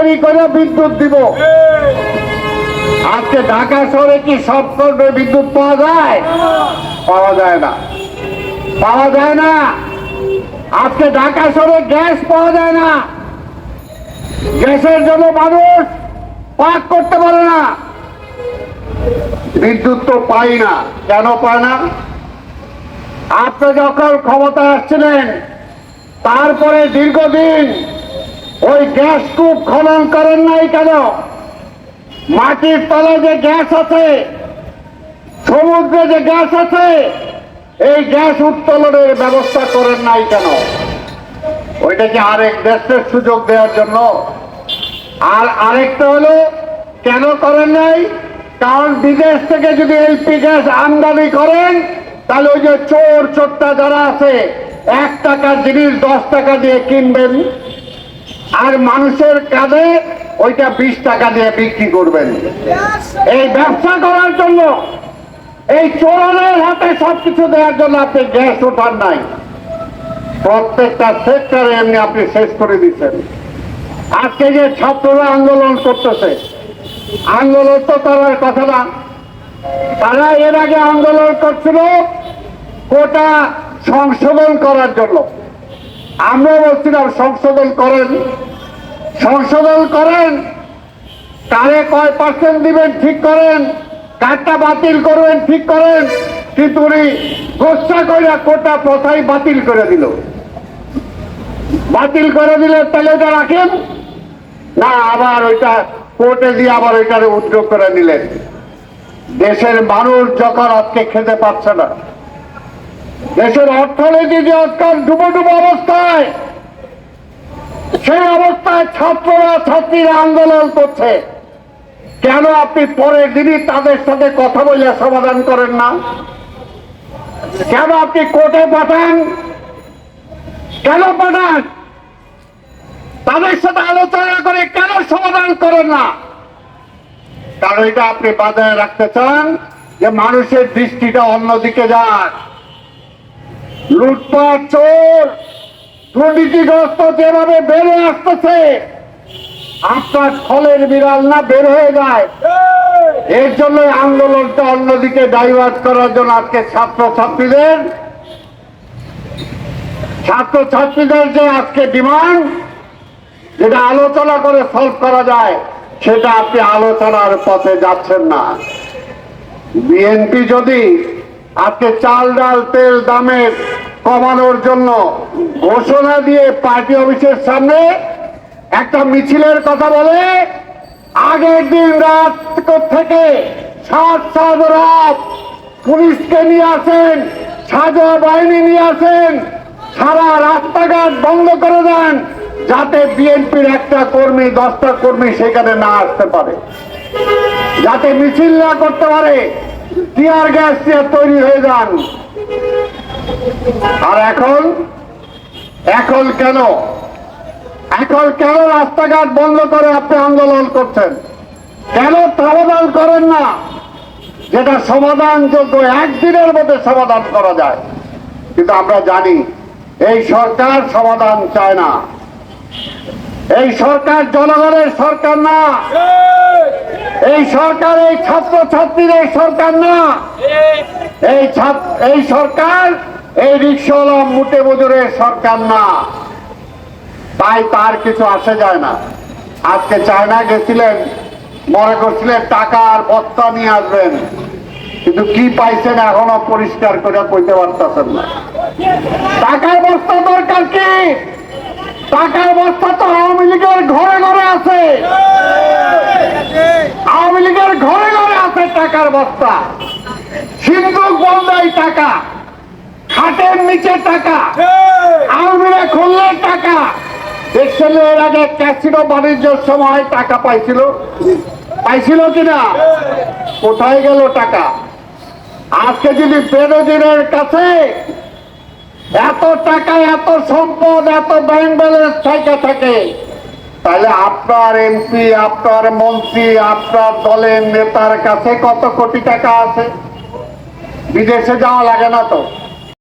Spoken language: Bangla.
তৈরি করে বিদ্যুৎ দিব। আজকে ঢাকা শহরে কি সব করবে বিদ্যুৎ পাওয়া যায়? পাওয়া যায় না। পাওয়া যায় না। আজকে ঢাকা শহরে গ্যাস পাওয়া যায় না। গ্যাসের জন্য মানুষ পাক করতে পারে না। বিদ্যুৎ তো পাই না। কেন পায় না? আপনি যখন ক্ষমতা আসছিলেন, তারপরে দীর্ঘদিন ওই গ্যাস কূপ খনন করেন নাই কেন? মাটির তলে যে গ্যাস আছে, সমুদ্রে যে গ্যাস আছে, এই গ্যাস উত্তোলনের ব্যবস্থা করেন নাই কেন? ওইটাকে আরেক দেশের সুযোগ দেওয়ার জন্য? আর আরেকটা হলো, কেন করেন নাই? কারণ বিদেশ থেকে যদি এলপি গ্যাস আমদানি করেন, তাহলে ওই যে চোর, চোরটা যারা আছে, এক টাকার জিনিস দশ টাকা দিয়ে কিনবেন। আর মানুষের কাঁধে ওইটা বিশ টাকা দিয়ে বিক্রি করবেন। এই ব্যবসা করার জন্য, এই চোরানের হাতে সবকিছু দেওয়ার জন্য আপনি গ্যাস ওঠান নাই। প্রত্যেকটা সেক্টরে এমনি আপনি শেষ করে দিচ্ছেন। আজকে যে ছাত্ররা আন্দোলন করতেছে, আন্দোলন তো করার কথা না। তারা এর আগে আন্দোলন করছিল কোটা সংশোধন করার জন্য। আমরা বলছিলাম সংশোধন করেন। সংশোধন করেন কারে কয় পার্সেন্ট দিবেন ঠিক করেন কারটা বাতিল করবেন ঠিক করেন, কিন্তু উনি গোসা কইরা কোটা প্রথাই বাতিল করে দিল। বাতিল করে দিলে তাহলে ওটা রাখেন? না, আবার ওইটা কোর্টে দিয়ে আবার ওইটারে উদ্যোগ করে নিলেন। দেশের মানুষ যখন আজকে খেতে পাচ্ছে না। দেশের অর্থনীতি যে আজকাল ডুবো ডুবো অবস্থায়, সেই অবস্থায় ছাত্ররা, ছাত্রীরা আন্দোলন করছে। কেন আপনি পরের দিনই তাদের সাথে কথা বলে সমাধান করেন না? কেন আপনি কোর্টে পাঠান? কেন পাঠান? তাদের সাথে আলোচনা করে কেন সমাধান করেন না? কারণ এটা আপনি বাজায় রাখতে চান যে মানুষের দৃষ্টিটা অন্যদিকে যাক লুটপাট, চোর দুর্নীতিগ্রস্ত যেভাবে বেড়ে আসতেছে, আপনার ফলের বিড়াল না বের হয়ে যায়। এর জন্য আন্দোলনটা অন্যদিকে ডাইভার্ট করার জন্য আজকে ছাত্র ছাত্রীদের ছাত্র ছাত্রীদের যে আজকে ডিমান্ড, যেটা আলোচনা করে সলভ করা যায়, সেটা আপনি আলোচনার পথে যাচ্ছেন না। বিএনপি যদি আজকে চাল ডাল তেল দামের কমানোর জন্য ঘোষণা দিয়ে পার্টি অফিসের সামনে একটা মিছিলের কথা বলে, আগের দিন রাত থেকে সাত সাত রাত পুলিশকে নিয়ে আসেন সাজোয়া বাহিনী নিয়ে আসেন, সারা রাস্তাঘাট বন্ধ করে দেন, যাতে বিএনপির একটা কর্মী, দশটা কর্মী সেখানে না আসতে পারে। যাতে মিছিল না করতে পারে টিয়ার গ্যাস দিয়ে তৈরি হয়ে যান। আর এখন? এখন কেন? এখন কেন রাস্তাঘাট বন্ধ করে আপনি আন্দোলন করছেন? কেন সমাধান করেন না? যেটা সমাধানযোগ্য, একদিনের মধ্যে সমাধান করা যায়। কিন্তু আমরা জানি, এই সরকার সমাধান চায় না। এই সরকার জনগণের সরকার না। এই সরকার এই ছাত্র ছাত্রীদের সরকার না। এই এই সরকার এই রিক্সাওয়ালা মুটে মজুরের সরকার না। তাই তার কিছু আসে যায় না। আজকে চায়না গেছিলেন, মনে করছিলেন টাকা আর বস্তা নিয়ে আসবেন। কিন্তু কি পাইছেন এখনও পরিষ্কার করে কইতে পারতেছেন না। টাকার বস্তা দরকার কি? টাকার বস্তা তো আওয়ামী লীগের ঘরে ঘরে আছে আওয়ামী লীগের ঘরে ঘরে আছে টাকার বস্তা। সিন্ধুক বন্ধাই টাকা খাটের নিচে টাকা আলমিরা খুললে টাকা। দেখছেন এর আগে ক্যাসিনো বাণিজ্যের সময় টাকা পাইছিল। পাইছিল কিনা? কোথায় গেল টাকা? আজকে যদি বেরোজিনের কাছে এত টাকা এত সম্পদ এত ব্যাংক ব্যালেন্স থাকে থাকে তাহলে আপনার এমপি, আপনার মন্ত্রী, আপনার দলের নেতার কাছে কত কোটি টাকা আছে? বিদেশে যাওয়া লাগে না তো।